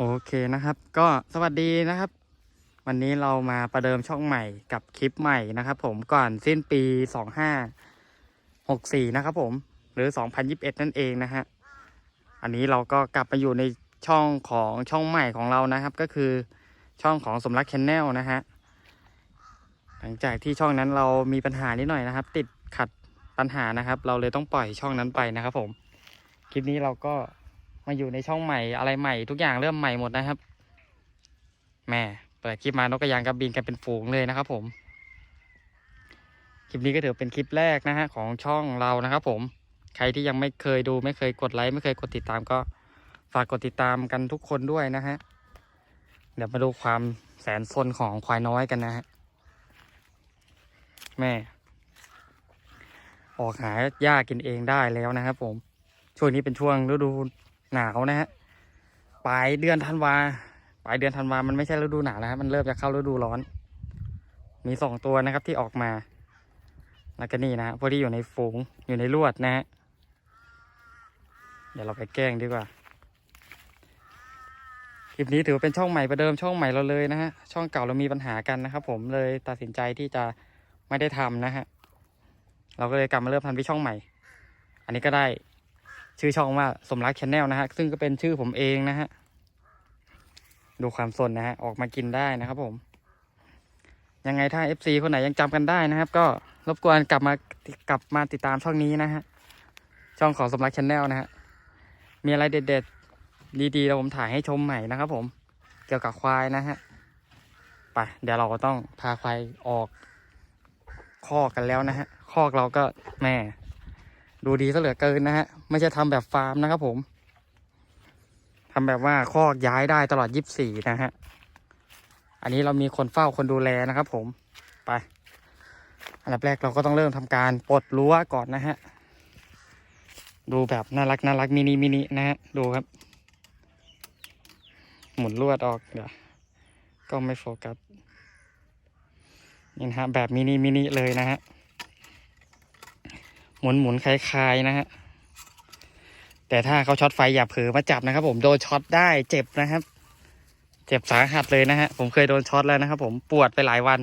โอเคนะครับ ก็สวัสดีนะครับ วันนี้เรามาประเดิมช่องใหม่กับคลิปใหม่นะครับผมก่อนสิ้นปีสองห้าหกสี่นะครับผมหรือสองพันยิบเอ็ดนั่นเองนะฮะอันนี้เราก็กลับมาอยู่ในช่องของช่องใหม่ของเรานะครับ ก็คือช่องของสมรักแคนแนลนะฮะหลังจากที่ช่องนั้นเรามีปัญหานิดหน่อยนะครับ ติดขัดปัญหานะครับ เราเลยต้องปล่อยช่องนั้นไปนะครับ ผมคลิปนี้เราก็ มาอยู่ในช่องใหม่อะไรใหม่ทุกอย่างเริ่มใหม่หมดนะครับแม่เปิดคลิปมานกกระยางกับบินกันเป็นฝูงเลยนะครับผมคลิปนี้ก็ถือเป็นคลิปแรกนะฮะของช่องเรานะครับ ผมใครที่ยังไม่เคยดูไม่เคยกดไลค์ไม่เคยกดติดตามก็ฝากกดติดตามกันทุกคนด้วยนะฮะเดี๋ยวมาดูความแสนซนของควายน้อยกันนะฮะแม่ ออกหาหญ้ากินเองได้แล้วนะครับผมช่วงนี้เป็นช่วงฤดู หนาวนะฮะปลายเดือนธันวาปลายเดือนธันวา มันไม่ใช่ฤดูหนาวแล้วครับมันเริ่มจะเข้าฤดูร้อน มีสองตัวนะครับที่ออกมา แล้วก็นี่นะฮะพวกที่อยู่ในฝูงอยู่ในลวดนะฮะเดี๋ยวเราไปแกล้งดีกว่าคลิปนี้ถือว่าเป็นช่องใหม่ประเดิมช่องใหม่เราเลยนะฮะช่องเก่าเรามีปัญหากันนะครับ ผมเลยตัดสินใจที่จะไม่ได้ทำนะฮะเราก็เลยกลับมาเริ่มทำที่ช่องใหม่ อันนี้ก็ได้ ชื่อช่องว่าสมรักชาแนลนะฮะ ซึ่งก็เป็นชื่อผมเองนะฮะ ดูความสนนะฮะ ออกมากินได้นะครับผม ยังไงถ้า FC คนไหนยังจำกันได้นะครับ ก็รบกวนกลับมากลับมาติดตามช่องนี้นะฮะ ช่องของสมรักชาแนลนะฮะ มีอะไรเด็ดๆ ดีๆเราผมถ่ายให้ชมใหม่นะครับผม เกี่ยวกับควายนะฮะ ไป เดี๋ยวเราก็ต้องพาควายออกคอกกันแล้วนะฮะ คอกเราก็แม่ ดูดีซะเหลือเกินนะฮะ ไม่ใช่ทำแบบฟาร์มนะครับผมทำแบบว่าคอกย้ายได้ตลอดยีิบสี่นะฮะ อันนี้เรามีคนเฝ้าคนดูแลนะครับผม ไป อันดับแรกเราก็ต้องเริ่มทำการปลดรั้วก่อนนะฮะ ดูแบบน่ารักน่ารักมินิมินินะฮะ ดูครับ หมุนลวดออกเดี๋ยวก็ไม่โฟกัสนี่นะฮะแบบมินิมินิเลยนะฮะ หมุนหมุนคลายๆนะฮะแต่ถ้าเขาช็อตไฟอย่าเผลอมาจับนะครับ ผมโดนช็อตได้เจ็บนะครับ เจ็บสาหัสเลยนะฮะผมเคยโดนช็อตแล้วนะครับ ผมปวดไปหลายวัน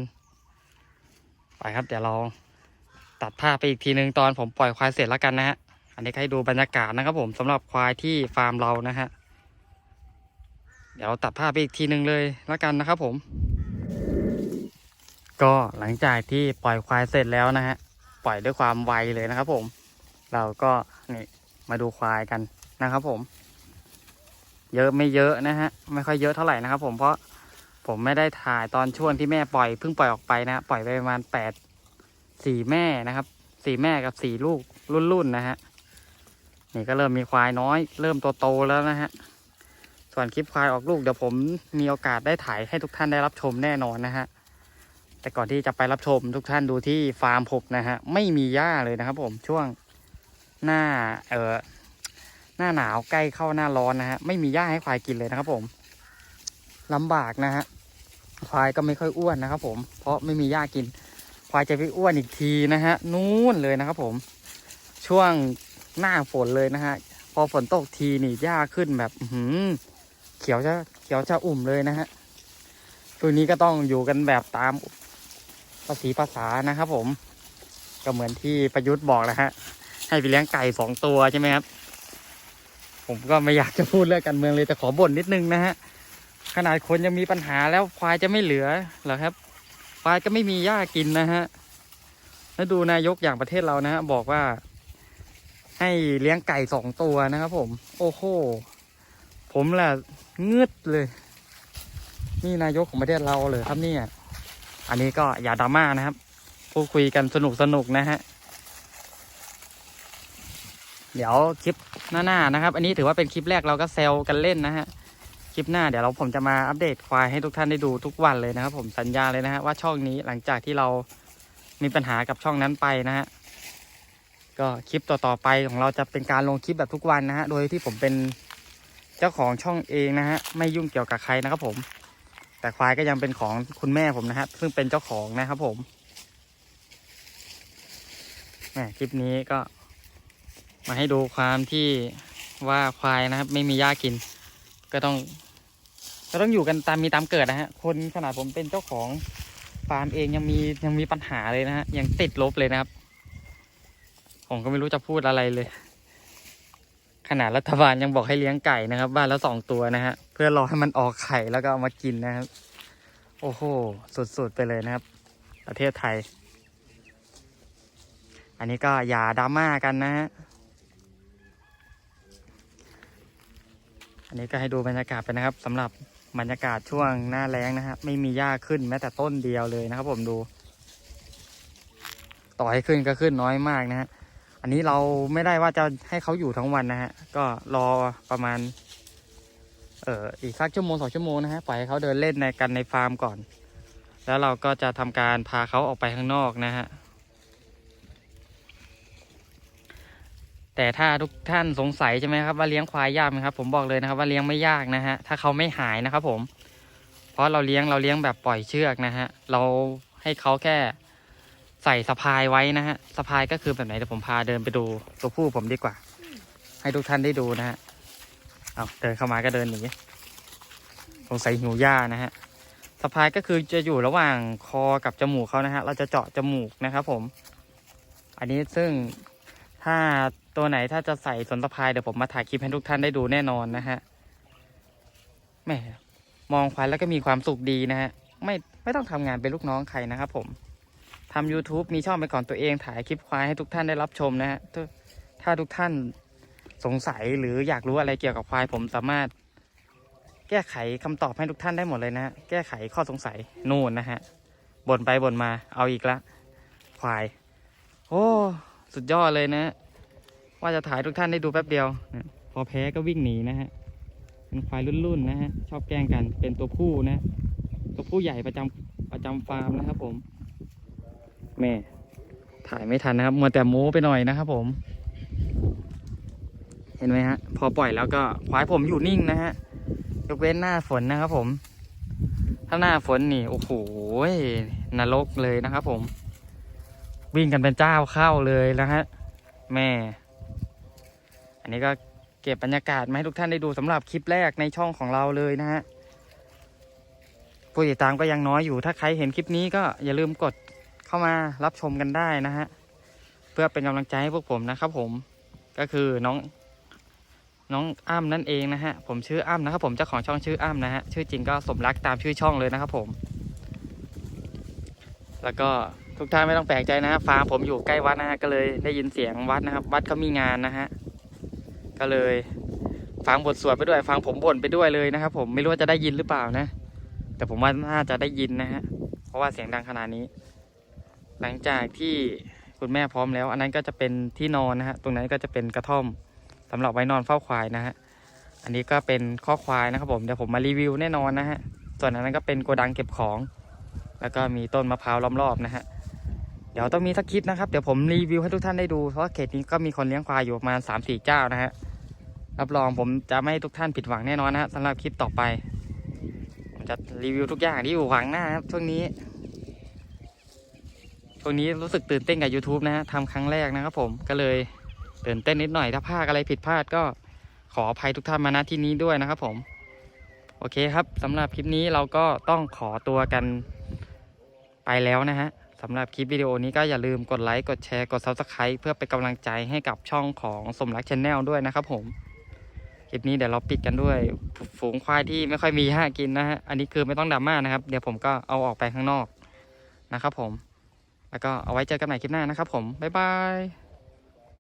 ไปครับเดี๋ยวเราตัดภาพไปอีกทีนึงตอนผมปล่อยควายเสร็จแล้วกันนะฮะอันนี้ให้ดูบรรยากาศนะครับ ผมสำหรับควายที่ฟาร์มเรานะฮะเดี๋ยวเราตัดภาพไปอีกทีนึงเลยแล้วกันนะครับ ผม ก็หลังจากที่ปล่อยควายเสร็จแล้วนะฮะ ปล่อยด้วยความไวเลยนะครับ ผม เราก็นี่มาดูควายกันนะครับ ผม เยอะไม่เยอะนะฮะ ไม่ค่อยเยอะเท่าไหร่นะครับ ผมเพราะผมไม่ได้ถ่ายตอนช่วงที่แม่ปล่อยเพิ่งปล่อยออกไปนะปล่อยไปประมาณแปดสี่แม่นะครับสี่แม่กับสี่ลูกรุ่นๆนะฮะนี่ก็เริ่มมีควายน้อย เริ่มตัวโตแล้วนะฮะส่วนคลิปควายออกลูกเดี๋ยวผมมีโอกาสได้ถ่ายให้ทุกท่านได้รับชมแน่นอนนะฮะ แต่ก่อนที่จะไปรับชมทุกท่านดูที่ฟาร์มผมนะฮะไม่มีหญ้าเลยนะครับ ผมช่วงหน้าเออหน้าหนาวใกล้เข้าหน้าร้อนนะฮะไม่มีหญ้าให้ควายกินเลยนะครับ ผมลำบากนะฮะควายก็ไม่ค่อยอ้วนนะครับ ผม เพราะไม่มีหญ้ากิน ควายจะไปอ้วนอีกทีนะฮะนู่นเลยนะครับ ผม ช่วงหน้าฝนเลยนะฮะพอฝนตกทีนี่หญ้าขึ้นแบบหือเขียวจะเขียวจะอุ่มเลยนะฮะตัวนี้ก็ต้องอยู่กันแบบตาม ภาษีภาษานะครับผม ก็เหมือนที่ประยุทธ์บอกแล้วฮะ ให้ไปเลี้ยงไก่สองตัวใช่ไหมครับ ผมก็ไม่อยากจะพูดเรื่องการเมืองเลยแต่ขอบ่นนิดนึงนะฮะ ขนาดคนยังมีปัญหาแล้วควายจะไม่เหลือเหรอครับควายก็ไม่มีหญ้ากินนะฮะ แล้วดูนายกอย่างประเทศเรานะฮะบอกว่า ให้เลี้ยงไก่สองตัวนะครับผม โอ้โห ผมแหละงืดเลย นี่นายกของประเทศเราเลยครับเนี่ย อันนี้ก็อย่าดราม่านะครับ พูดคุยกันสนุกสนุกนะฮะ เดี๋ยวคลิปหน้าๆนะครับ อันนี้ถือว่าเป็นคลิปแรกเราก็เซลกันเล่นนะฮะ คลิปหน้าเดี๋ยวเราผมจะมาอัปเดตควายให้ทุกท่านได้ดูทุกวันเลยนะครับ ผมสัญญาเลยนะฮะว่าช่องนี้หลังจากที่เรามีปัญหากับช่องนั้นไปนะฮะ ก็คลิปต่อๆไปของเราจะเป็นการลงคลิปแบบทุกวันนะฮะ โดยที่ผมเป็นเจ้าของช่องเองนะฮะ ไม่ยุ่งเกี่ยวกับใครนะครับผม แต่ควายก็ยังเป็นของคุณแม่ผมนะครับซึ่งเป็นเจ้าของนะครับผมแหมคลิปนี้ก็ มาให้ดูความที่ว่าควายนะครับ ไม่มีหญ้ากิน ก็ต้อง ก็ต้องอยู่กันตามมีตามเกิดนะฮะ คนขนาดผมเป็นเจ้าของฟาร์มเองยังมียังมีปัญหาเลยนะฮะยังติดลบเลยนะครับ ผมก็ไม่รู้จะพูดอะไรเลย นาดรัฐบาลยังบอกให้เลี้ยงไก่นะครับ บ้านละสองตัวนะฮะ เพื่อรอให้มันออกไข่แล้วก็เอามากินนะครับ โอ้โห สุดๆไปเลยนะครับ ประเทศไทย อันนี้ก็อย่าดราม่ากันนะฮะ อันนี้ก็ให้ดูบรรยากาศไปนะครับสำหรับบรรยากาศช่วงหน้าแล้งนะครับไม่มีหญ้าขึ้นแม้แต่ต้นเดียวเลยนะครับ ผมดู ต่อให้ขึ้นก็ขึ้นน้อยมากนะฮะ อันนี้เราไม่ได้ว่าจะให้เขาอยู่ทั้งวันนะฮะ ก็รอประมาณ เอ่ออีกสักชั่วโมงสองชั่วโมงนะฮะปล่อยให้เขาเดินเล่นในกันในฟาร์มก่อน แล้วเราก็จะทำการพาเขาออกไปข้างนอกนะฮะแต่ถ้าทุกท่านสงสัยใช่ไหมครับว่าเลี้ยงควายยากไหมครับ ผมบอกเลยนะครับว่าเลี้ยงไม่ยากนะฮะถ้าเขาไม่หายนะครับผม เพราะเราเลี้ยงเราเลี้ยงแบบปล่อยเชือกนะฮะเราให้เขาแค่ ใส่สะพายไว้นะฮะสะพายก็คือแบบไหนเดี๋ยวผมพาเดินไปดูตัวผู้ผมดีกว่า ให้ทุกท่านได้ดูนะฮะเอาเดินเข้ามาก็เดินหนีสงสัยหิวหญ้านะฮะสะพายก็คือจะอยู่ระหว่างคอกับจมูกเขานะฮะ เราจะเจาะจมูกนะครับผม อันนี้ซึ่งถ้าตัวไหนถ้าจะใส่สนสะพายเดี๋ยวผมมาถ่ายคลิปให้ทุกท่านได้ดูแน่นอนนะฮะแม่มองควายแล้วก็มีความสุขดีนะฮะไม่ไม่ต้องทำงานเป็นลูกน้องใครนะครับผม ทำ YouTube มีช่องเป็นของตัวเองถ่ายคลิปควายให้ทุกท่านได้รับชมนะฮะถ้าทุกท่านสงสัยหรืออยากรู้อะไรเกี่ยวกับควายผมสามารถ แก้ไขคำตอบให้ทุกท่านได้หมดเลยนะฮะแก้ไขข้อสงสัยนู่นนะฮะบ่นไปบ่นมาเอาอีกละควาย โอ้ สุดยอดเลยนะ ว่าจะถ่ายทุกท่านได้ดูแป๊บเดียวนะพอแพ้ก็วิ่งหนีนะฮะเป็นควายรุ่นๆนะฮะชอบแกล้งกันเป็นตัวผู้นะ ตัวผู้ใหญ่ประจำประจำฟาร์มนะครับผม แม่ ถ่ายไม่ทันนะครับมัวแต่โม้ไปหน่อยนะครับผม เห็นไหมฮะ พอปล่อยแล้วก็ควายผมอยู่นิ่งนะฮะยกเว้นหน้าฝนนะครับผม ถ้าหน้าฝนนี่โอ้โหนรกเลยนะครับผม วิ่งกันเป็นเจ้าเข้าเลยนะฮะแม่ อันนี้ก็เก็บบรรยากาศมาให้ทุกท่านได้ดูสำหรับคลิปแรกในช่องของเราเลยนะฮะผู้ติดตามก็ยังน้อยอยู่ ถ้าใครเห็นคลิปนี้ก็อย่าลืมกด เข้ามารับชมกันได้นะฮะ เพื่อเป็นกำลังใจให้พวกผมนะครับผมก็คือน้อง น้องอ้ำนั่นเองนะฮะ ผมชื่ออ้ำนะครับผมเจ้าของช่องชื่ออ้ำนะฮะชื่อจริงก็สมรักตามชื่อช่องเลยนะครับผม แล้วก็ทุกท่านไม่ต้องแปลกใจนะฮะฟาร์มผมอยู่ใกล้วัดนะฮะก็เลยได้ยินเสียงวัดนะครับ วัดเขามีงานนะฮะก็เลยฟังบทสวดไปด้วย ฟังผมบ่นไปด้วยเลยนะครับ ผมไม่รู้ว่าจะได้ยินหรือเปล่านะ แต่ผมว่าน่าจะได้ยินนะฮะเพราะว่าเสียงดังขนาดนี้ หลังจากที่คุณแม่พร้อมแล้ว อันนั้นก็จะเป็นที่นอนนะฮะตรงนั้นก็จะเป็นกระท่อมสำหรับไว้นอนเฝ้าควายนะฮะอันนี้ก็เป็นข้อควายนะครับผมเดี๋ยวผมมารีวิวแน่นอนนะฮะส่วนอันนั้นก็เป็นโกดังเก็บของ แล้วก็มีต้นมะพร้าวล้อมรอบนะฮะเดี๋ยวต้องมีสักคลิปนะครับ เดี๋ยวผมรีวิวให้ทุกท่านได้ดู เพราะเขตนี้ก็มีคนเลี้ยงควายอยู่ประมาณ3 4เจ้านะฮะ รับรองผมจะไม่ให้ทุกท่านผิดหวังแน่นอนนะฮะสำหรับคลิปต่อไป ผมจะรีวิวทุกอย่างที่อยู่หวังหน้าครับช่วงนี้ ช่วงนี้รู้สึกตื่นเต้นกับ YouTube นะฮะทำครั้งแรกนะครับผมก็เลยตื่นเต้นนิดหน่อยถ้าพลาดอะไรผิดพลาดก็ขออภัยทุกท่านมาณที่นี้ด้วยนะครับผม โอเคครับสำหรับคลิปนี้เราก็ต้องขอตัวกันไปแล้วนะฮะสำหรับคลิปวิดีโอนี้ก็อย่าลืมกดไลค์กดแชร์กด Subscribe เพื่อเป็นกำลังใจให้กับช่องของสมรักช n แนลด้วยนะครับผมคลิปนี้เดี๋ยวเราปิดกันด้วย ฝูงควายที่ไม่ค่อยมีหากินนะฮะอันนี้คือไม่ต้องดราม่านะครับ เดี๋ยวผมก็เอาออกไปข้างนอกนะครับผม แล้วก็เอาไว้เจอกันใหม่คลิปหน้านะครับผมบ๊ายบาย